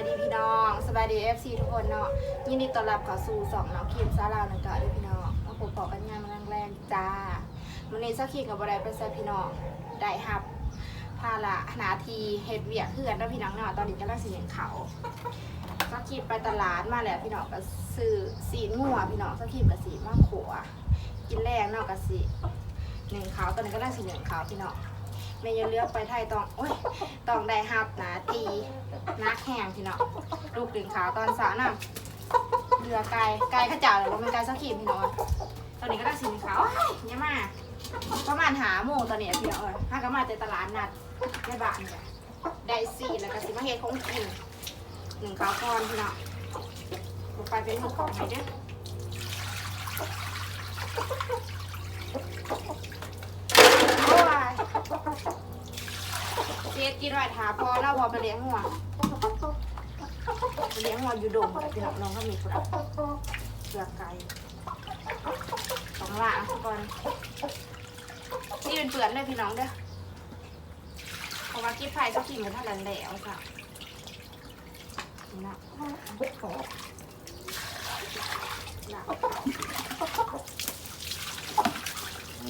ายดีพี่น้องสบายดีเอฟซีทุกคนเนาะยินดีต้อนรับเข้าสู่สองน้องคิมซาลาวนังกาด้วยพี่น้องมาพบปะกันงานมาแรงๆจ้าวันนี้สักขีกับบรายเป็นแซ่พี่น้องได้ฮับพาละนาทีเฮ็ดเวียกเพื่อนแล้วพี่น้องเนาะตอนนี้กำลังสิเห็นเขาสักขีไปตลาดมาแล้วพี่น้องก็ซื้อสีงัวพี่น้องสักขีกับสีมะขัวกินแรงเนาะกับสีหนึ่งเขาตอนนี้ก็ได้สีหนึ่งเขาพี่น้อง เมย์ยังเลือกไปไทยต้องโอ้ยต้องได้ฮับนาทีนักแห้งพี่น้องลูกดึงขาวตอนสาน่ะเรือไก่ไก่ข้าเจ้าเลยว่าเป็นไก่สักขีดพี่น้องตอนนี้ก็ได้สีขาวอ้ายเนี่ยมาประมาณหาโมงตอนนี้พี่น้องเอ้ยถ้าก็มาแต่ตลาดนัดในบ้านนี่แหละได้สี่แล้วก็สิมาเฮ็ดของกินหนึ่งขาวก่อนพี่น้องไปเป็นมือของไหนเด้อโอ้ย เสียกินไว้ถาพอแล้วพอไปเลี้ยงหัวเลี้ยงวัวอยู่ดงไรพี่น้องน้องก็มีครับเสือกไก่สองหลังก่อนนี่เป็นเปลือนเลยพี่น้องเด้อเพราะว่ากิ๊บไผ่ก็กินกันท่าแรงแล้วจ้ะนี่ะนะ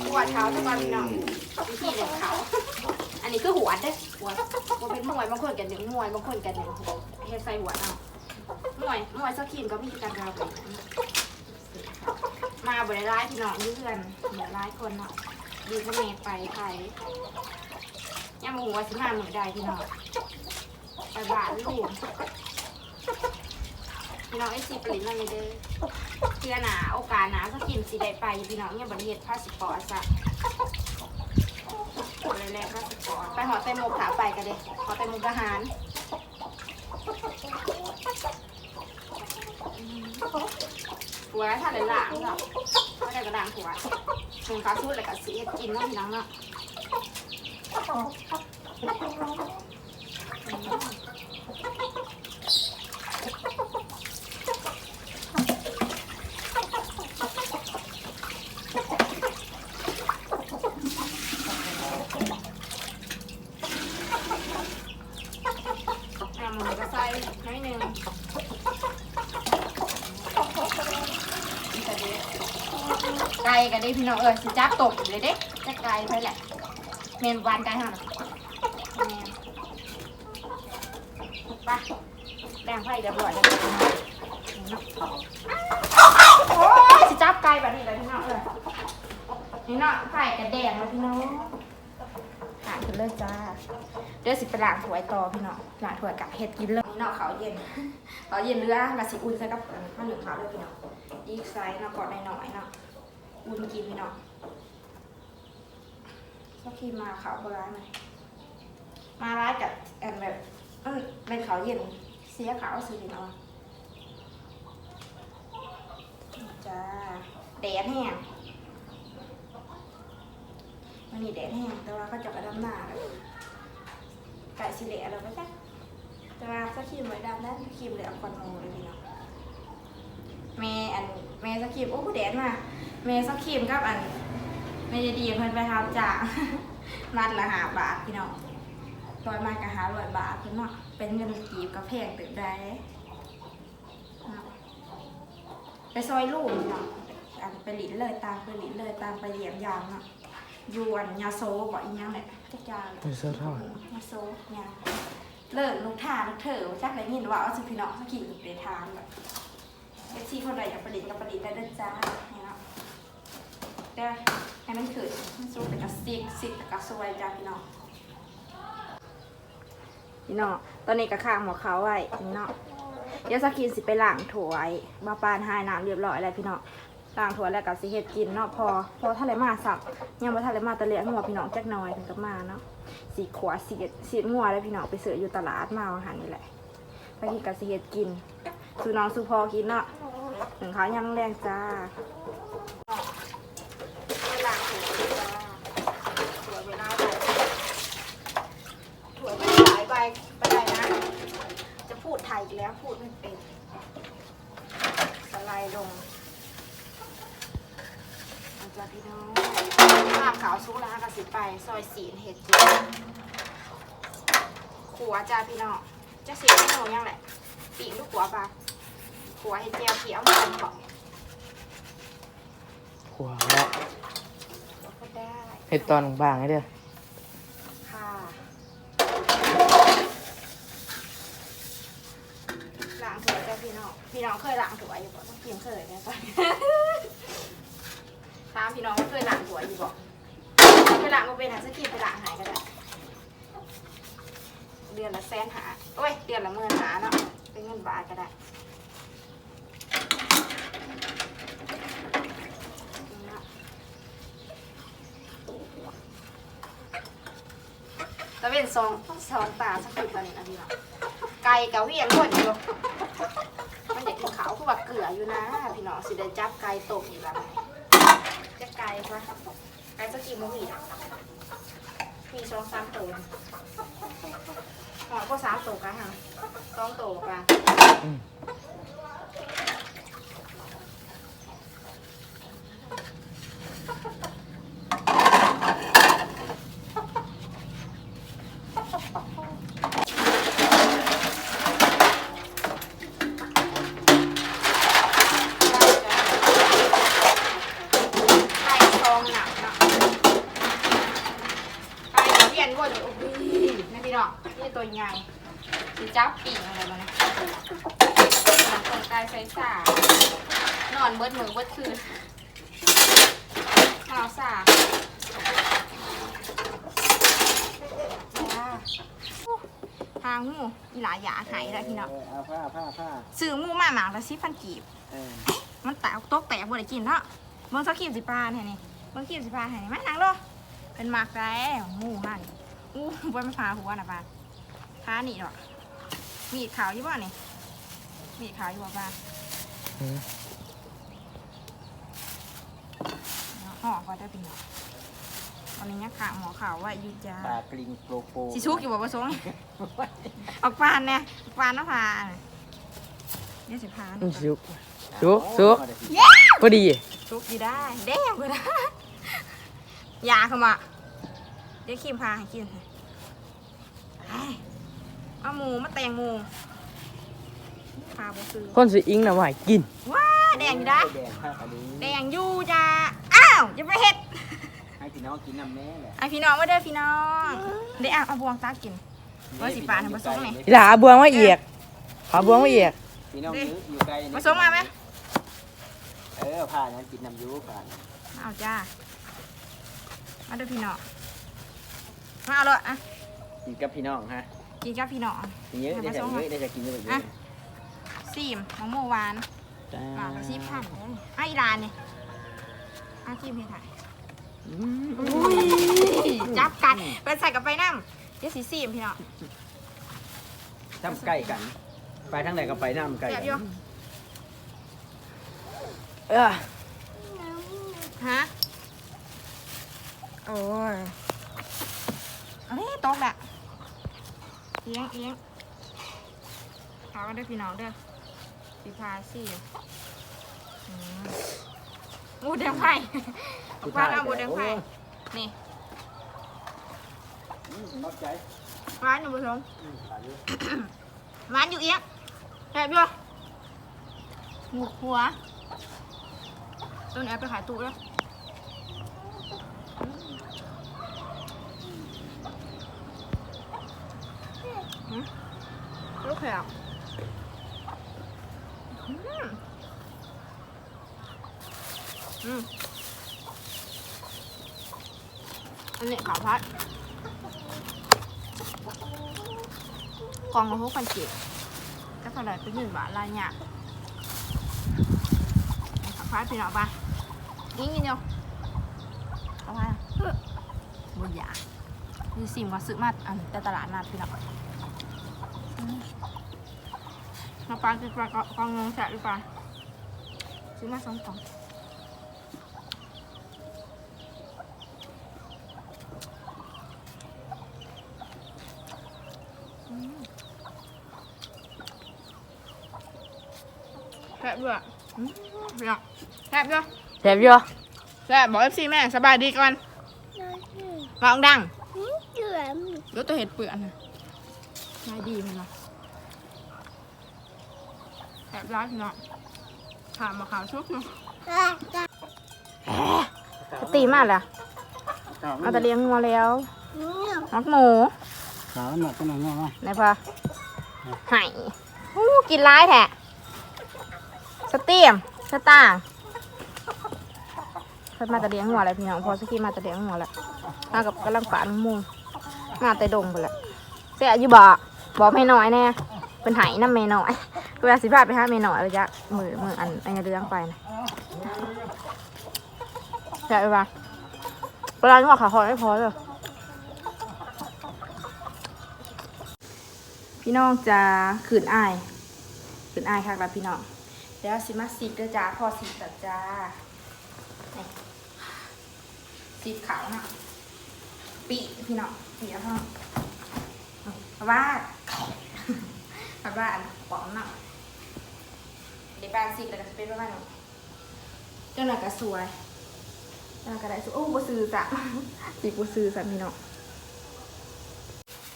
หัวเท้าจะก่อนพี่น้องวิธีเลี้ยงเขา นนี้คือหัวเด้อหัวหัวเป็นมวยบางคนกันหนึ่งมวยบางคนกันหนึ่งเฮ็ดใส่หัวเอาหน่วยหน่วยสกินก็มีการกาวแบบนั้นมาบริร้ายพี่น้องอยืเพื่อนบริร้ายคนเนาะดีก็เมไปไทยยังมาหัวสิมาเหมือนใดพี่น้องไปบ้านลูกพี่น้องไอซีผลิตมาไม่เด้อเพื่อหนาโอกาสหนาสกินสีได้ไปพี่น้องเนี่ยบริเหตุพาสปอร์ตซะเลย แรกพาสปอไปหอเตโมขาไปกันเด้หอเตโมกทหารหัวถ้าได้ล้างเนาะไม่ได้กระด่างหัวถึงเขาพูดอะไรกับสีกินน้องพี่น้องเนาะหมันก็ใส่น้อยหนึ่ง ไก่กันได้พี่น้องเออสิจับตกเลยเด้จะไก่ไปแหละเมนวานไก่ห่านะแม่นไปแรงไฟเรียบร้อยแล้วโอ้ยสิจับไก่แบบนี้เลยพี่น้องเออนี่เนาะไข่กระแดงแล้วพี่น้องหากันเลยจ้าเดี๋ยวสิไปล้างถ้วยต่อพี่น้องล้างถ้วยกะเฮ็ดกินเลยนี่เนาะเขาเย็นเขาเย็นเรือละสิอุ่นใส่กับข้าวเหนียวขาวด้วยพี่น้องอีกไซส์เนาะกอนหน่อยๆเนาะ อุ่นกินพี่น้องสักทีมาเขาโบราณไหมมาร้ายกับแอนแบบเออเป็นเขาเย็นเสียขาวสิพี่น้องจ้าแดดแห้งมันนี่แดดแห้งแต่ว่าก็จะกระดำหน้าแล้วไก่สิเหละแล้วก็จ้ะแต่ว่าสักทีไว้ดำได้สักทีเลยเอาควันโมเลยพี่น้องแม่อันแม่สักทีโอ้แดดมา เมย์สักครีมกับอันเมย์จะดีเพิ่นไปทำจากนัดละหาบาทพี่น้องร้อยมากกะหาร้อยบาทเพิ่นเนาะเป็นเงินกีบกับแพงตึกได้เนาะไปซอยลูกเนาะอันไปหลินเลยตามไปหลินเลยตามไปเหยียบยามเนาะอยวนยาโซบ่อีหยังแหละจักจางไปเสื้อทอดยาโซเนี่ยเลิกลูกท่าลูกเถอจักได้ยินว่าเอาสิพี่น้องสักขี่ไปทานแบบเอฟซีคนใดอยากประดิษฐ์ก็ประดิษฐ์ได้เด้อจ้าเนี่ยเนา ด้ให้มันขึ้นมันสูงเป็นกระซิกซิกแต่กระสวยจ้าพี่น้องพี่น้องตอนนี้กระข้างหัวเขาไว้พี่น้องเดี๋ยวสกินสิไปล้างถ้วยบาปานหายน้ำเรียบร้อยแล้วพี่น้องล้างถ้วยแล้วกับสิเฮ็ดกินเนาะพอ พอทะเลมาสับยังบ่ทะเลมาตะเลียงหัวพี่น้องจักหน่อยถึงกับมาเนาะสีขวาสีสีงัวแล้วพี่น้องไปเสืออยู่ตลาดมาอาหารนี่แหละไปที่กับสิเฮ็ดกินสู่น้องสู่พอกินเนาะถึงเขายังแรงจ้า เวลาถั่วถั่วเวลาใบถั่วไม่หลายใบไปไหนนะ จะพูดไทย อีกแล้วพูดไม่เป็น สไลด์ลงอาจารย์พี่น้องภาพขาวสุกแล้วกับสิไป ซอยสีนเห็ดจีขัวจ้าพี่น้องจะสีไม่หนูยังแหละ ปีกลูกหัวปลาหัวให้เจียวเขียวมันบอกขัวแล้วก็ได้เห็ดตอนบางๆให้เด้อ ค่ะล้างถั่วจ้าพี่น้องพี่น้องเค ยล้างถั่วอยู่บ่ต้องกินเคยเนี่ยตอนนี้ถามพี่น้องว่าเคยล้างถั่วอยู่บ่เคยล้างก็เป็นหาสกินไปล้างหายก็ได้เดือนละแสนหาโอ้ย เดือนละหมื่นหาเนาะ เป็นเงินบาทก็ได้ตะเวนซองซองตาสักทีตอนนี้นะพี่น้องไก่กับเวียนหมดอยู่มันอย เกลืออยู่นะพี่น้องสิได้จับไก่ตกอีกแล้วจะไก่ปะไก่สักกี่โมงอีกมีสองสามตัวหอยก็สามตัวกันฮะสองตัวกัน อืม ไก่ซองหนักเนาะไก่เวียนวนอยู่โอ้ยนี่พี่น้องนี่ ตัวใหญ่สิจับปีกอะไรมาเนี่ยหนังคนไก่ใส่สานอนเบิดมือเบิดคืนหาวสาจ้าหางงูอีหลายหยาหายแล้วพี่น้องเอาผ้าผ้าผ้าซื้อหมูมาหมากละสิพันกีบเออมันแตกตกแตกบ่ได้กินเนาะเบิ่งสักขีบสิปลาเนี่ยนี่เบิ่งขีบสิปลาให้นี่มานั่งลงเป็นหมากแล้วหมูหั่นอู้บ่มันพาหัวน่ะปลา พานี่ดอกมีดขาวอยู่บ่นี่มีดขาวอยู่บ่ปลาอืมห่อก็ได้เป็นเนาะวันนี้ยังขางหมอขาวไว่าอยู่จ้าปลากลิงโปรโปสิชุกอยู่บ่ประสงค์ออกปานเนี่ยออกปานเนาะพาเนี่ยสิพาอืนี่มสุก สุกสุก เย้พอดี ชุกอยู่ได้แดงก็ได้ยาเข้ามาเดี๋ยวคิมพาให้กินให้ไป เอาหมูมาแต่งหมูพาบ่ซื้อคนสิอิงน่ะว่าให้กิน ว้าแดงอยู่ได้ แดงผ้ากะลิงแดงอยู่จ้าอ้าวอย่าไปเฮ็ดให้พี่น้องกินน้ำแม่แหละไอะพี่น้องมาเด้อพี่น้องเดี๋ยวเอาเอาบวงตากิน ว่าสิปลาทำผสมไหนอีหลาเอาบวงมาเอียกเอาบวงมาเอียกพี่น้องอยู่อยู่ไกลนี่ผสมมาไหม เออผ้านั้นกินน้ำยูผ้านั้นเอาจ้ามาเด้อพี่น้องมาเอาเลยอะกินกับพี่น้องฮะ กินกับพี่น้อง กินเยอะได้จะเยอะได้จะกินเยอะเยอะอะซีมมะม่วงหวานจ้าหวานกับซีพันเลยอะอีรานนี่อะซีมให้ถ่ายอืมอุ้ยจับกันไปใส่กับไปน้ำเดี๋ยวสีซีมพี่น้องทำใกล้กัน ไปทางไหนก็ไปน้ำใกล้แซ่กับนอยู่เออฮะโอ้ยเอ้ยตกแหละเอียงเอียงเอากันเด้อพี่น้องเด้อสีพาซีมอืมหมูแดงไผ่เอาปลาเอาหมูแดงไผ่นี่อืมขอบใจร้านอยู่บนสงอืมปลาเยอะร้านอยู่เอียงแซ่บอยู่หมูหัวต้นแอปไปขายตู้แล้ว อืมลูกแขกอืมอืมอันนี้ขาวพัดกล่องละหกพันเจ็ดก็เท่าไหร่เป็ มาอันแต่ตลาดนัดพี่น้องอืมน้ำปลาคือปลากระกองงงแสบหรือเปล่าซื้อมาสองกล่องแซ่บด้วยอืมพี่น้องแซ่บด้วยแซ่บอยู่แซ่บบอกเอฟซีแม่สบายดีก่อนร้องดัง เดี๋ยวตัวเห็ดเปื่อนนะ สบายดีไหมล่ะแอบร้ายพี่น้องถามมาข่าวชุกเนาะตีมากเลยเอาแต่เลี้ยงงัวแล้วนักหมูสาวหนักก็หนักมากไหนพอไห่อู้กินร้ายแท้สเตียมสตางค์เพิ่นมาแต่เลี้ยงงัวแล้วพี่น้องพอสกี้มาแต่เลี้ยงงัวแล้วมากับกำลังฝานหมูมาแต่ดงไปแล้วเสียอยู่บ่ บอกไม่น้อยแน่เป็นไห้น้ำไม่น้อยเวลาสิพาไปห้าไม่น้อยระยะมือมืออันอันเรื่องไปนะใช่ปะเวลางัวขาคอยไม่พอเลยพี่น้องจะขืนอายขืนอายค่ะครับพี่น้องเดี๋ยวสิมาสิบเด้อจ้าพอสิบแล้วจ้าสิบขาวนะปีพี่น้องปีแล้วพ่อเอาว่า เอาว่าอันปองเนาะเดี๋ยวบ้านสิบแล้วก็จะเป็นประมาณนี้เจ้าหน่อยก็สวยเจ้าหน่อยก็ได้สวยโอ้บ่ซื้อจ้ะสิบ่ซื้อจ้ะพี่น้อง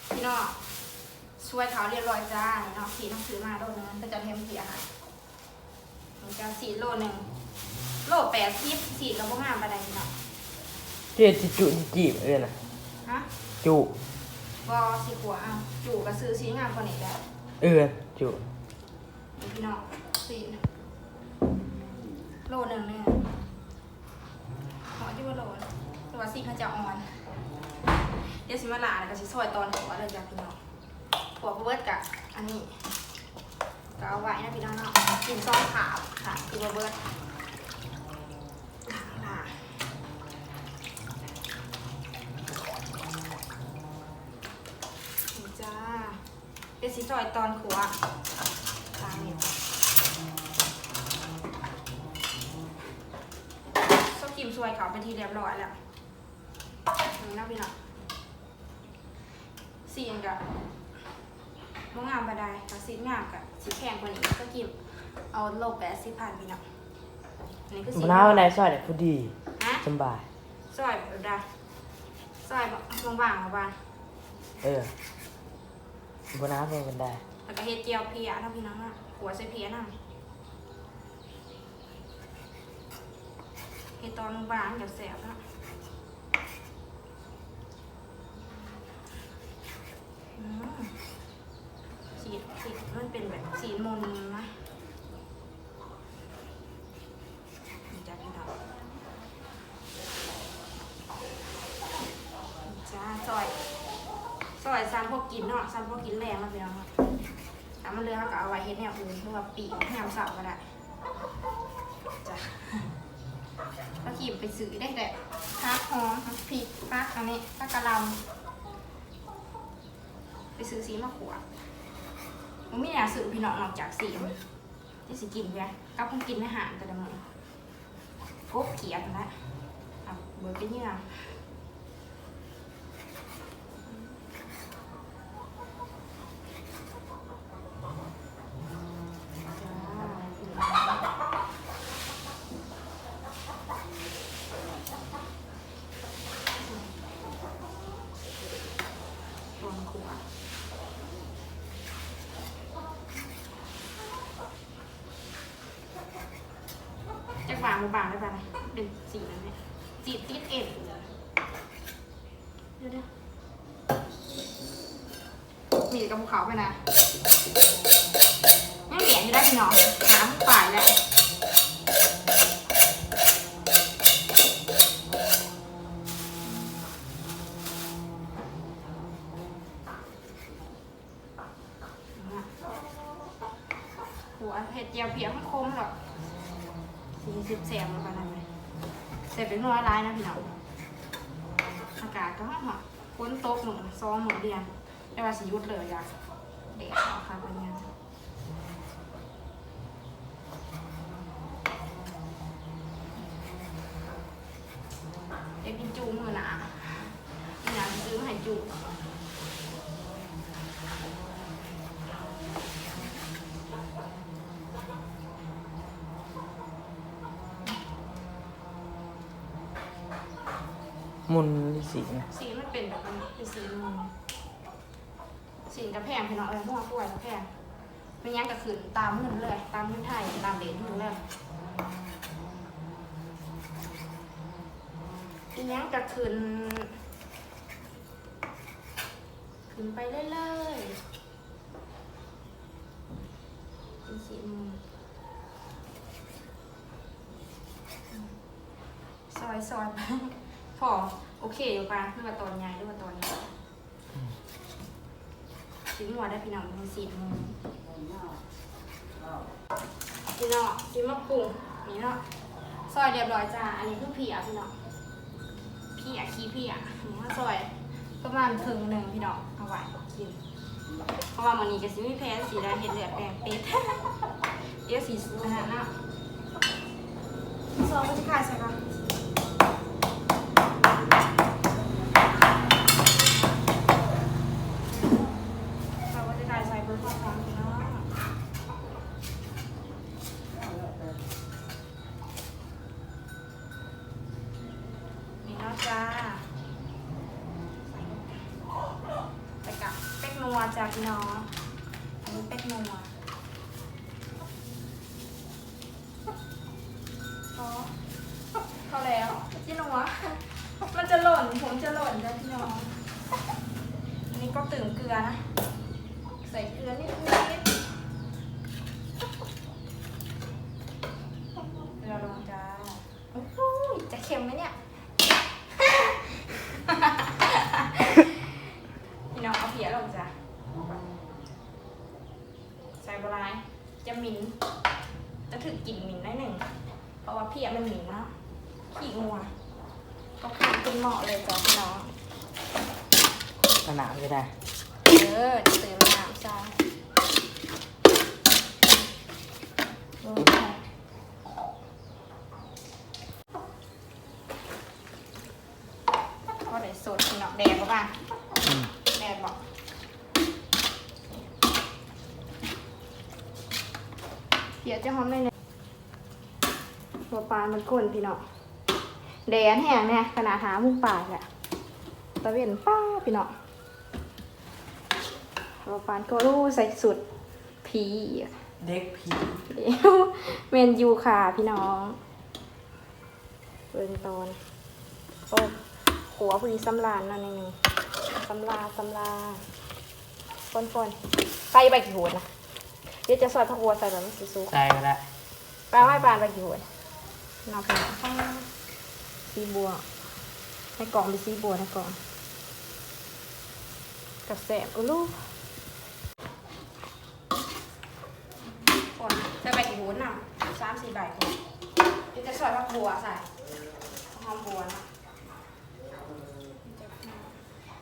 พี่น้องช่วยเขาเรียบร้อยจ้าเนาะสีต้องซื้อมาโลนึงก็จะเทมเสียค่ะมันจะสีโลหนึ่งโลแปดสิบสีก็บ่งามปานใดเนาะเจ็ดจิจุจิจีบเอ้ยนะฮะจุบ่สีขัวเอาจู่ก็ซื้อสีงามกว่านี้แล้ว เอ้ยจุนี่พี่น้องสีน่ะโลหนึ่งเนี่ยหอที่ว่าโลนะแต่ว่าสีเขาจะอ่อน เดี๋ยวสิมาลาแล้วก็สิซอยตอนหัวเลยจ้ะพี่น้องหัวเบิร์ดกับอันนี้ก็เอาไว้นะพี่น้องเนาะกินซองขาวค่ะคือเบิร์ดลานี่จ้าเดี๋ยวสิซอยตอนขัวตามนี้ส้มกิมซวยเขาเป็นที่เรียบร้อยแล้วนี่นะพี่น้องสีนกับมงามบาได้กับสีงามกับสีแข็งกว่านี้ก็กิบเอาโลแปดสิบพันพี่น้องอันนี้คือสีมะนาวในซอยเนี่ยพอดีฮะสำบายซอยแบบใดซอยแบบบางๆมาบ้างเออ มะน้ำเป็นกันได้แล้วก็เฮ็ดเจียวเพียนะพี่น้องนะหัวใส่เพียนะเฮ็ดตอนบางเดี๋ยวแสบนะอืมสีสีมันเป็นแบบสีมนจ้าพี่น้องนี่จ้าซอย ซอยซันพว กินเนาะซันพวกกินแรงมาพี่น้องเนาะถ้ามันเลือเขาก็เอาไว้เฮ็ดแนวอื่นเพื่อว่าปีกแนวเสาก็ได้จ้ะก็ขีมไปซื้อได้แต่พักหอมพักพริกพักอันนี้พักกะหล่ำไปซื้อสีมาขวดมันไม่อยากซื้อพี่น้องนอกจากสีที่สิกินไปกับคงกินในหางแต่ละมื้อกบเขียดนั่นและเอาเบิร์ดไปเยื่อ ตัวขวดจะบางบางได้ป่ะเนี่ยเป็นสีนั้นเนี่ยสีติดเอ็นเดี๋ยวเดี๋ยวมีกับภูเขาไปนะไม่เหลียนอยู่ได้พี่น้อง นร้อยร้ายนะพี่น้องอากาศก็ห้องฝนตกหนึ่งซองหนึ่งเดือนได้ว่าสิยุดเลยอยากเด็กเอาค่ะเป็นยังเด็กกินจูมือหนาพี่หนาซื้อมาให้จู มุนสีนะสีมันเป็นแบบเป็นสีนูนสีกระแพงพี่น้องเอ้ยหัวกล้วยกระแพงเป็นยังก็ขึ้นตามเงินเลย ตามเงินไทยตามเหรียญเงินเลยเป็นหยังก็ขึ้นขึ้นไปเรื่อยๆเป็นสีมือซอยซอยไป อโอเคอยู่ปะหรือว่าตอนใหญ่หรือว่าตอนนี้สีหัวได้พี่น้องเป็นสีมือพี่น้องสีมะปรุงนี่เนาะซอยเรียบร้อยจ้าอันนี้คือเผียพี่น้องเผียขี้เผียนี่ว่าซอยประมาณถึงหนึ่งพี่น้องเอาไว้กินเพราะว่ามันนี้จะสิมีแพ้สีแดงเห็ดเหลือแดงเป็ดเดี๋ยวสีสูนะนะซองไม่ใช่ขายใช่ปะเราก็จะขายใส่เบอร์ข้อความพี่น้องนี่เนาะจ้า ไปกับเป็ก พี่น้องอันนี้เป็กนัวพอพอแล้วพี่นัวมันจะหล่นผมจะหล่นจ้ะพี่น้องอันนี้ก็ตื่มเกลือนะ ใส่เกลือนิดนิดเกลือลงจ้าโอ้โหจะเค็มไหมเนี่ย พี่น้องเอาเพียลงจ้ะใส่บลายจะหมิ่นจะถึกกลิ่นหมิ่นได้หนึ่ง เพราะว่าเพียมันหมิ่นเนาะขี้งัวก็คือเป็นเหมาะเลยจ้ะพี่น้อง ขนาดได้ เออจะเตื่นมาจ้าโอ้ยก็ได้สดพี่น้อแดงก็บ้างแดดบอกเดี๋ยวจะหอมเลยเนี่ยหัวปลามันก้นพี่น้อแดดแห้งเนี่ยขนาดหามุกปลาแหละตะเวนป้าพี่น้อ งหัวปลาก็รู้ใส่สุดผีอีกเด็กผีเดี๋ยวเมนยูค่ะพี่น้องเบิ่งตอนโอ้หัวพอดีสำลานนั่นเองสำลาสำลาฟนฟนใส่ใบกี่หัวนะเดี๋ยวจะซอยผักหัวใส่แบบไม่สีซุกใส่ไปละปลาไม้ปลาใบกี่หัวนับไปสีบัวในกล่องเป็นสีบัวในกล่องกับแสบอุ้ลูก คนใส่ใบกี่หัวน่ะสามสี่ใบคนเดี๋ยวจะซอยผักบัวใส่หอมบัวนะ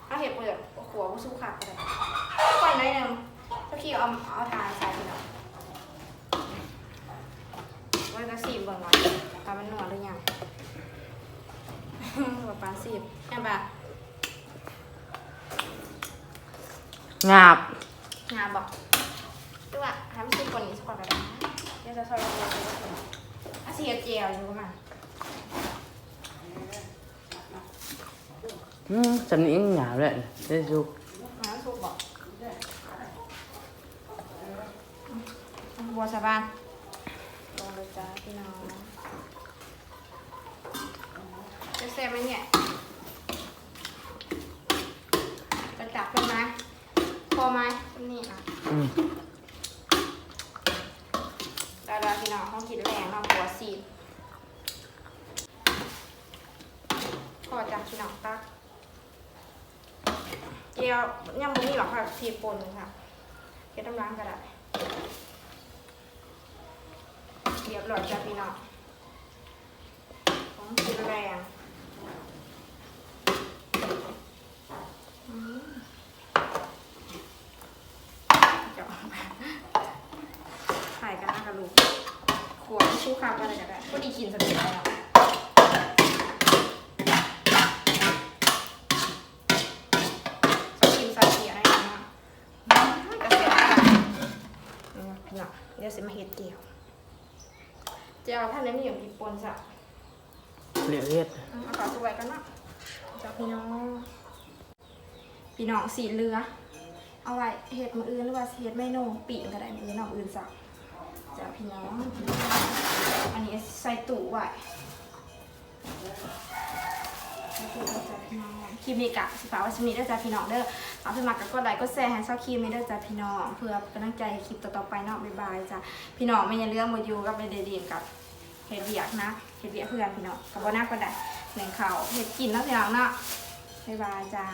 เอาเห็ดเปลือกเอาขัวผู้สู้ขาดไปเลยปล่อยหน่อยหนึงถ้าขี้เอาเอาทานใส่ไปหน่อยไว้ก็สีบเบิ่งไว้ตามันหนวดหรือยังหัวปลาสีบแค่ปะงาบงานบอก ดูว่าทำสีคนนี้สักก่อนก็ได้เดี๋ยวจะซอยลงไปเลยอาเสียเจียวอยู่ประมาณอืมจำนี้งาบเลยเด็กสุกน้ำซุปบอกบัวสะบานลงเลยจ้าพี่น้องจะแซ่บไหมเนี่ยจะจับเป็นไหมพอไหมนี่อะ อืมดาพี่น้องเขากินแรงเนาะหัวซีดพอจากพี่น้องตักเจียวยังบ่มีหรอกค่ะทีปนค่ะเก็ดน้ำล้างก็ได้เรียบร้อยจ้ะพี่น้องของกินแรงอืมเจาะถ่ายกันหน้ากระ ลูกขวดชูคากันเลยก็ได้ก็ดีกินสะดวกแล้วสกินซาเสียอะไรอย่างเงี้ยกระเสียอะไรพี่น้องเดี๋ยวสิมาเห็ดเจียวเจียวท่านนี้มีอย่างมีปนจ้ะเหลือเฮ็ดเอาขอสวยกันเนาะจ้าพี่น้องพี่น้องสีเหลือ เอาไว้เห็ดมืออื่นหรือว่าสิเห็ดเมนูปีกก็ได้มืออื่นเอาอื่นสัก จ้าพี่น้อง อันนี้ใส่ตู้ไว้ใส่ตู้ไว้จ้าพี่น้องคลิปนี้กะสิฝาว้สำหรับนี้ด้วยจ้าพี่น้องเด้อเอาไปมักกับกดไลค์กดแชร์ให้ชอบคลิปนี้ด้วยจ้าพี่น้อง เพื่อเป็นกำลังใจคลิปต่อๆไปเนาะบ๊ายบายจ้าพี่น้องไม่อย่าเรื่องมาอยู่กับเดดีนกับเห็ดเบียกนะเห็ดเบียกเพื่อนพี่น้องกับว่านักก็ได้หนึ่งเขาวเห็ดกินแล้วพี่น้องเนาะบ๊ายบายจ้า